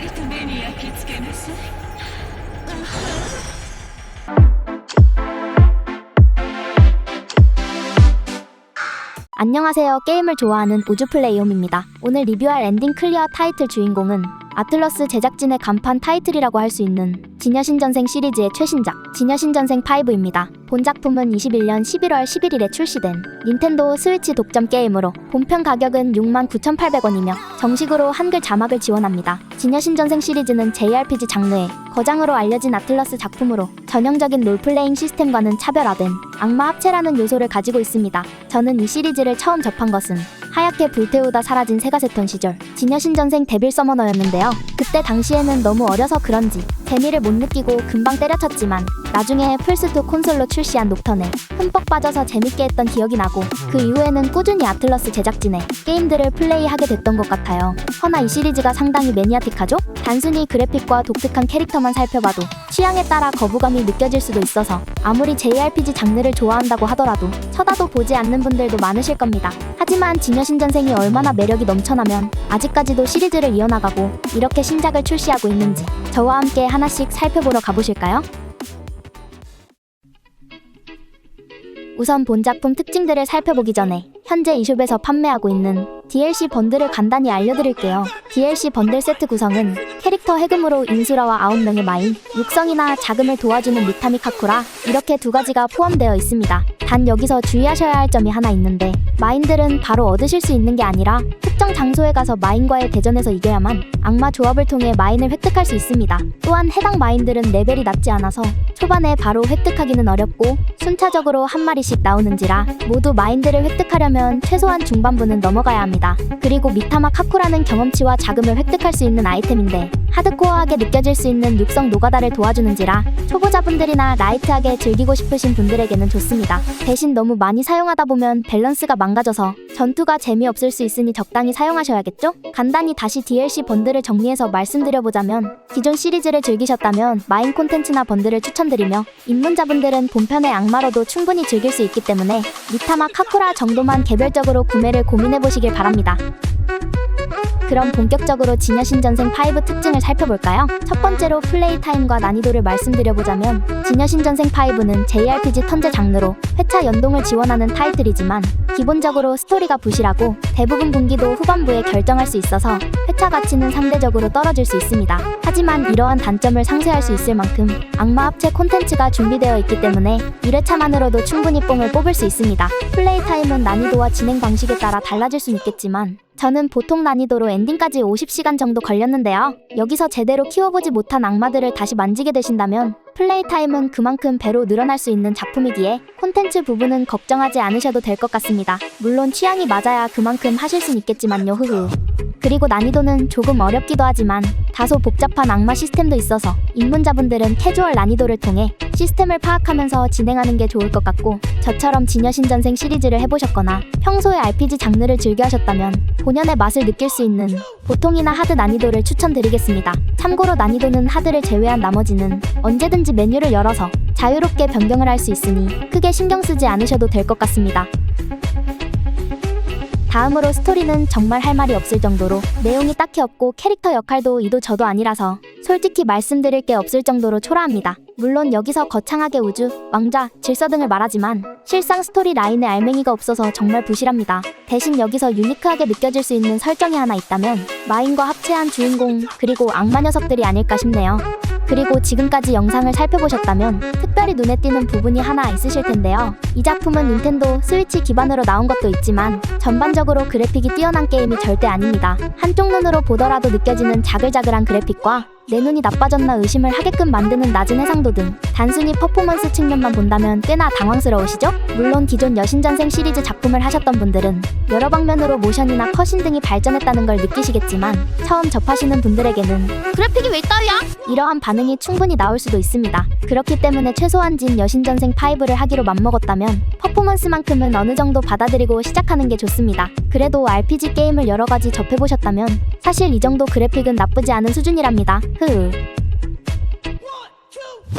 りと目に焼き付けなさい 안녕하세요. 게임을 좋아하는 우주플레이옴입니다. 오늘 리뷰할 엔딩 클리어 타이틀 주인공은 아틀러스 제작진의 간판 타이틀이라고 할 수 있는 진여신전생 시리즈의 최신작 진여신전생 5입니다. 본 작품은 21년 11월 11일에 출시된 닌텐도 스위치 독점 게임으로 본편 가격은 69,800원이며 정식으로 한글 자막을 지원합니다. 진여신전생 시리즈는 JRPG 장르의 거장으로 알려진 아틀러스 작품으로 전형적인 롤플레잉 시스템과는 차별화된 악마 합체라는 요소를 가지고 있습니다. 저는 이 시리즈를 처음 접한 것은 하얗게 불태우다 사라진 세가세톤 시절 진여신전생 데빌 서머너였는데요. 그때 당시에는 너무 어려서 그런지 재미를 못 느끼고 금방 때려쳤지만 나중에 플스2 콘솔로 출시한 녹턴에 흠뻑 빠져서 재밌게 했던 기억이 나고 그 이후에는 꾸준히 아틀러스 제작진의 게임들을 플레이하게 됐던 것 같아요. 허나 이 시리즈가 상당히 매니아틱하죠? 단순히 그래픽과 독특한 캐릭터만 살펴봐도 취향에 따라 거부감이 느껴질 수도 있어서 아무리 JRPG 장르를 좋아한다고 하더라도 쳐다도 보지 않는 분들도 많으실 겁니다. 하지만 진여신전생이 얼마나 매력이 넘쳐나면 아직까지도 시리즈를 이어나가고 이렇게 신작을 출시하고 있는지 저와 함께 하나씩 살펴보러 가보실까요? 우선 본 작품 특징들을 살펴보기 전에 현재 이숍에서 판매하고 있는 DLC 번들을 간단히 알려드릴게요. DLC 번들 세트 구성은 캐릭터 해금으로 인수라와 9명의 마인, 육성이나 자금을 도와주는 미타미 카쿠라 이렇게 두 가지가 포함되어 있습니다. 단 여기서 주의하셔야 할 점이 하나 있는데 마인들은 바로 얻으실 수 있는 게 아니라 특정 장소에 가서 마인과의 대전에서 이겨야만 악마 조합을 통해 마인을 획득할 수 있습니다. 또한 해당 마인들은 레벨이 낮지 않아서 초반에 바로 획득하기는 어렵고 순차적으로 한 마리씩 나오는지라 모두 마인들을 획득하려면 최소한 중반부는 넘어가야 합니다. 그리고 미타마 카쿠라는 경험치와 자금을 획득할 수 있는 아이템인데 하드코어하게 느껴질 수 있는 육성 노가다를 도와주는지라 초보자분들이나 라이트하게 즐기고 싶으신 분들에게는 좋습니다. 대신 너무 많이 사용하다 보면 밸런스가 망가져서 전투가 재미없을 수 있으니 적당히 사용하셔야겠죠? 간단히 다시 DLC 번들을 정리해서 말씀드려보자면 기존 시리즈를 즐기셨다면 마인 콘텐츠나 번들을 추천드리며 입문자분들은 본편의 악마로도 충분히 즐길 수 있기 때문에 미타마 카쿠라 정도만 개별적으로 구매를 고민해보시길 바랍니다. 그럼 본격적으로 진여신전생 5 특징을 살펴볼까요? 첫 번째로 플레이 타임과 난이도를 말씀드려보자면 진여신전생 5는 JRPG 턴제 장르로 회차 연동을 지원하는 타이틀이지만 기본적으로 스토리가 부실하고 대부분 분기도 후반부에 결정할 수 있어서 회차 가치는 상대적으로 떨어질 수 있습니다. 하지만 이러한 단점을 상쇄할 수 있을 만큼 악마 합체 콘텐츠가 준비되어 있기 때문에 1회차만으로도 충분히 뽕을 뽑을 수 있습니다. 플레이 타임은 난이도와 진행 방식에 따라 달라질 순 있겠지만 저는 보통 난이도로 엔딩까지 50시간 정도 걸렸는데요. 여기서 제대로 키워보지 못한 악마들을 다시 만지게 되신다면 플레이 타임은 그만큼 배로 늘어날 수 있는 작품이기에 콘텐츠 부분은 걱정하지 않으셔도 될 것 같습니다. 물론 취향이 맞아야 그만큼 하실 순 있겠지만요. 흐흐. 그리고 난이도는 조금 어렵기도 하지만 다소 복잡한 악마 시스템도 있어서 입문자분들은 캐주얼 난이도를 통해 시스템을 파악하면서 진행하는 게 좋을 것 같고 저처럼 진여신전생 시리즈를 해보셨거나 평소에 RPG 장르를 즐겨하셨다면 본연의 맛을 느낄 수 있는 보통이나 하드 난이도를 추천드리겠습니다. 참고로 난이도는 하드를 제외한 나머지는 언제든지 메뉴를 열어서 자유롭게 변경을 할 수 있으니 크게 신경 쓰지 않으셔도 될 것 같습니다. 다음으로 스토리는 정말 할 말이 없을 정도로 내용이 딱히 없고 캐릭터 역할도 이도 저도 아니라서 솔직히 말씀드릴 게 없을 정도로 초라합니다. 물론 여기서 거창하게 우주, 왕자, 질서 등을 말하지만 실상 스토리 라인에 알맹이가 없어서 정말 부실합니다. 대신 여기서 유니크하게 느껴질 수 있는 설정이 하나 있다면 마인과 합체한 주인공 그리고 악마 녀석들이 아닐까 싶네요. 그리고 지금까지 영상을 살펴보셨다면 특별히 눈에 띄는 부분이 하나 있으실 텐데요. 이 작품은 닌텐도 스위치 기반으로 나온 것도 있지만 전반적으로 그래픽이 뛰어난 게임이 절대 아닙니다. 한쪽 눈으로 보더라도 느껴지는 자글자글한 그래픽과 내 눈이 나빠졌나 의심을 하게끔 만드는 낮은 해상도 등 단순히 퍼포먼스 측면만 본다면 꽤나 당황스러우시죠? 물론 기존 여신전생 시리즈 작품을 하셨던 분들은 여러 방면으로 모션이나 컷신 등이 발전했다는 걸 느끼시겠지만 처음 접하시는 분들에게는 그래픽이 왜 따위야? 이러한 반응이 충분히 나올 수도 있습니다. 그렇기 때문에 최소한 진 여신전생 5를 하기로 맘먹었다면 퍼포먼스만큼은 어느 정도 받아들이고 시작하는 게 좋습니다. 그래도 RPG 게임을 여러 가지 접해보셨다면 사실 이 정도 그래픽은 나쁘지 않은 수준이랍니다. 흐.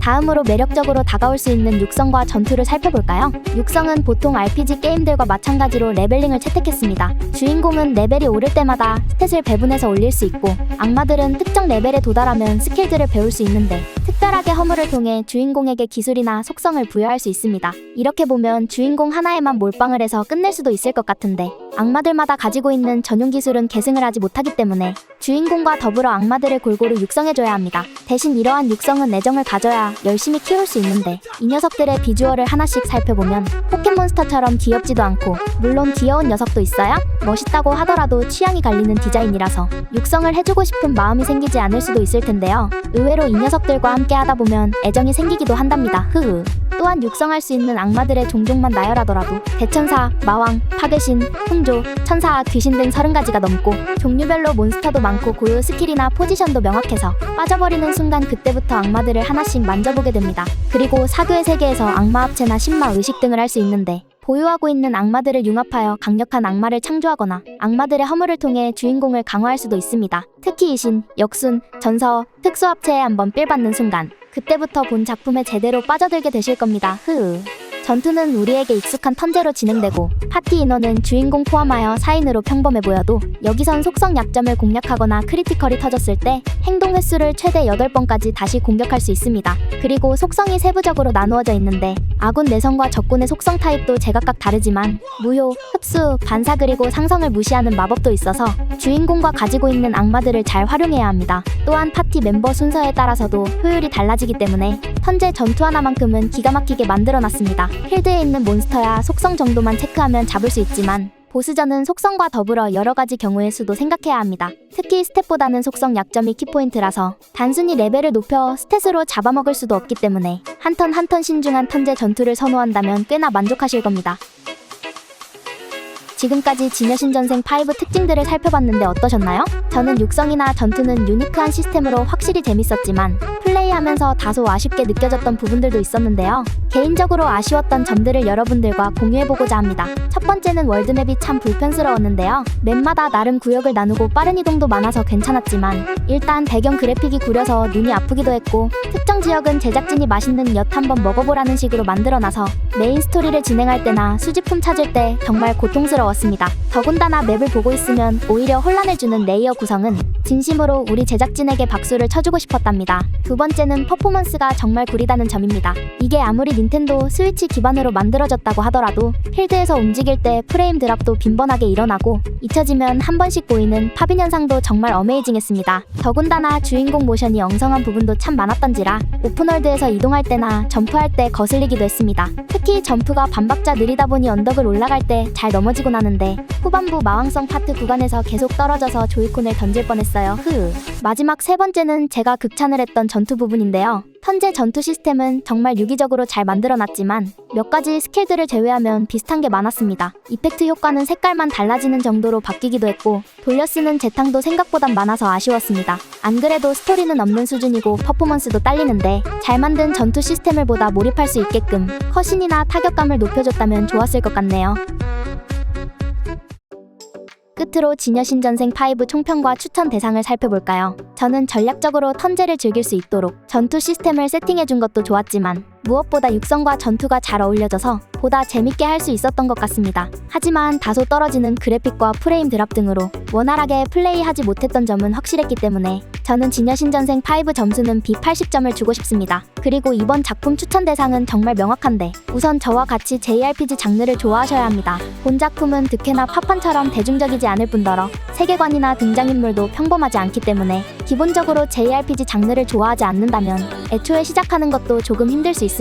다음으로 매력적으로 다가올 수 있는 육성과 전투를 살펴볼까요? 육성은 보통 RPG 게임들과 마찬가지로 레벨링을 채택했습니다. 주인공은 레벨이 오를 때마다 스탯을 배분해서 올릴 수 있고 악마들은 특정 레벨에 도달하면 스킬들을 배울 수 있는데 특별하게 허물을 통해 주인공에게 기술이나 속성을 부여할 수 있습니다. 이렇게 보면 주인공 하나에만 몰빵을 해서 끝낼 수도 있을 것 같은데 악마들마다 가지고 있는 전용 기술은 계승을 하지 못하기 때문에 주인공과 더불어 악마들을 골고루 육성해줘야 합니다. 대신 이러한 육성은 애정을 가져야 열심히 키울 수 있는데 이 녀석들의 비주얼을 하나씩 살펴보면 포켓몬스터처럼 귀엽지도 않고 물론 귀여운 녀석도 있어요? 멋있다고 하더라도 취향이 갈리는 디자인이라서 육성을 해주고 싶은 마음이 생기지 않을 수도 있을 텐데요. 의외로 이 녀석들과 함께 하다 보면 애정이 생기기도 한답니다. 흐흐. 또한 육성할 수 있는 악마들의 종족만 나열하더라도 대천사, 마왕, 파괴신, 흥조, 천사, 귀신 등 30가지가 넘고 종류별로 몬스터도 많고 고유 스킬이나 포지션도 명확해서 빠져버리는 순간 그때부터 악마들을 하나씩 만져보게 됩니다. 그리고 사교의 세계에서 악마 합체나 신마 의식 등을 할 수 있는데 보유하고 있는 악마들을 융합하여 강력한 악마를 창조하거나 악마들의 허물을 통해 주인공을 강화할 수도 있습니다. 특히 이신, 역순, 전서, 특수합체에 한번 삘 받는 순간 그때부터 본 작품에 제대로 빠져들게 되실 겁니다. 흐으. 전투는 우리에게 익숙한 턴제로 진행되고 파티 인원은 주인공 포함하여 4인으로 평범해 보여도 여기선 속성 약점을 공략하거나 크리티컬이 터졌을 때 행동 횟수를 최대 8번까지 다시 공격할 수 있습니다. 그리고 속성이 세부적으로 나누어져 있는데 아군 내성과 적군의 속성 타입도 제각각 다르지만 무효, 흡수, 반사 그리고 상성을 무시하는 마법도 있어서 주인공과 가지고 있는 악마들을 잘 활용해야 합니다. 또한 파티 멤버 순서에 따라서도 효율이 달라지기 때문에 턴제 전투 하나만큼은 기가 막히게 만들어놨습니다. 필드에 있는 몬스터야 속성 정도만 체크하면 잡을 수 있지만 보스전은 속성과 더불어 여러 가지 경우의 수도 생각해야 합니다. 특히 스탯보다는 속성 약점이 키포인트라서 단순히 레벨을 높여 스탯으로 잡아먹을 수도 없기 때문에 한 턴 한 턴 신중한 턴제 전투를 선호한다면 꽤나 만족하실 겁니다. 지금까지 지녀신 전생 5 특징들을 살펴봤는데 어떠셨나요? 저는 육성이나 전투는 유니크한 시스템으로 확실히 재밌었지만 플레이하면서 다소 아쉽게 느껴졌던 부분들도 있었는데요. 개인적으로 아쉬웠던 점들을 여러분들과 공유해보고자 합니다. 첫 번째는 월드맵이 참 불편스러웠는데요. 맵마다 나름 구역을 나누고 빠른 이동도 많아서 괜찮았지만 일단 배경 그래픽이 구려서 눈이 아프기도 했고 특정 지역은 제작진이 맛있는 엿 한번 먹어보라는 식으로 만들어놔서 메인 스토리를 진행할 때나 수집품 찾을 때 정말 고통스러웠습니다. 더군다나 맵을 보고 있으면 오히려 혼란을 주는 레이어 구 성은 진심으로 우리 제작진에게 박수를 쳐주고 싶었답니다. 두 번째는 퍼포먼스가 정말 구리다는 점입니다. 이게 아무리 닌텐도 스위치 기반으로 만들어졌다고 하더라도 필드에서 움직일 때 프레임 드랍도 빈번하게 일어나고 잊혀지면 한 번씩 보이는 파빈 현상도 정말 어메이징했습니다. 더군다나 주인공 모션이 엉성한 부분도 참 많았던지라 오픈월드에서 이동할 때나 점프할 때 거슬리기도 했습니다. 특히 점프가 반박자 느리다 보니 언덕을 올라갈 때 잘 넘어지곤 하는데 후반부 마왕성 파트 구간에서 계속 떨어져서 조이콘을 던질 뻔했어요. 흐. 마지막 세 번째는 제가 극찬을 했던 전투 부분인데요. 턴제 전투 시스템은 정말 유기적으로 잘 만들어놨지만 몇 가지 스킬들을 제외하면 비슷한 게 많았습니다. 이펙트 효과는 색깔만 달라지는 정도로 바뀌기도 했고 돌려 쓰는 재탕도 생각보단 많아서 아쉬웠습니다. 안 그래도 스토리는 없는 수준이고 퍼포먼스도 딸리는데 잘 만든 전투 시스템을 보다 몰입할 수 있게끔 컷신이나 타격감을 높여줬다면 좋았을 것 같네요. 끝으로 지녀신 전생 5 총평과 추천 대상을 살펴볼까요? 저는 전략적으로 턴제를 즐길 수 있도록 전투 시스템을 세팅해준 것도 좋았지만 무엇보다 육성과 전투가 잘 어울려져서 보다 재밌게 할 수 있었던 것 같습니다. 하지만 다소 떨어지는 그래픽과 프레임 드랍 등으로 원활하게 플레이하지 못했던 점은 확실했기 때문에 저는 지녀신 전생 5 점수는 B 80점을 주고 싶습니다. 그리고 이번 작품 추천 대상은 정말 명확한데 우선 저와 같이 JRPG 장르를 좋아하셔야 합니다. 본 작품은 득회나 파판처럼 대중적이지 않을 뿐더러 세계관이나 등장인물도 평범하지 않기 때문에 기본적으로 JRPG 장르를 좋아하지 않는다면 애초에 시작하는 것도 조금 힘들 수 있습니다.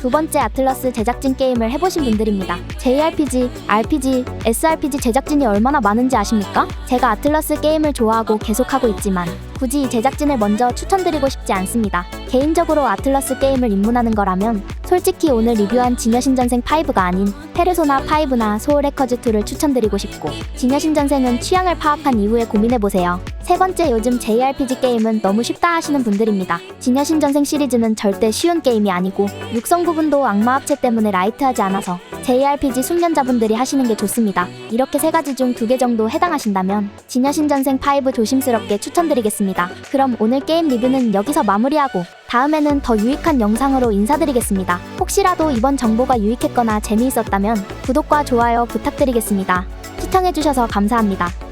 두 번째 아틀러스 제작진 게임을 해보신 분들입니다. JRPG, RPG, SRPG 제작진이 얼마나 많은지 아십니까? 제가 아틀러스 게임을 좋아하고 계속하고 있지만 굳이 이 제작진을 먼저 추천드리고 싶지 않습니다. 개인적으로 아틀러스 게임을 입문하는 거라면 솔직히 오늘 리뷰한 지녀신전생 5가 아닌 페르소나 5나 소울 해커즈 2를 추천드리고 싶고 지녀신전생은 취향을 파악한 이후에 고민해보세요. 세 번째 요즘 JRPG 게임은 너무 쉽다 하시는 분들입니다. 진여신전생 시리즈는 절대 쉬운 게임이 아니고 육성 부분도 악마 합체 때문에 라이트하지 않아서 JRPG 숙련자분들이 하시는 게 좋습니다. 이렇게 세 가지 중 두 개 정도 해당하신다면 진여신전생 5 조심스럽게 추천드리겠 습니다. 그럼 오늘 게임 리뷰는 여기서 마무리하고 다음에는 더 유익한 영상으로 인사드리겠습니다. 혹시라도 이번 정보가 유익했거나 재미있었다면 구독과 좋아요 부탁드리겠습니다. 시청해주셔서 감사합니다.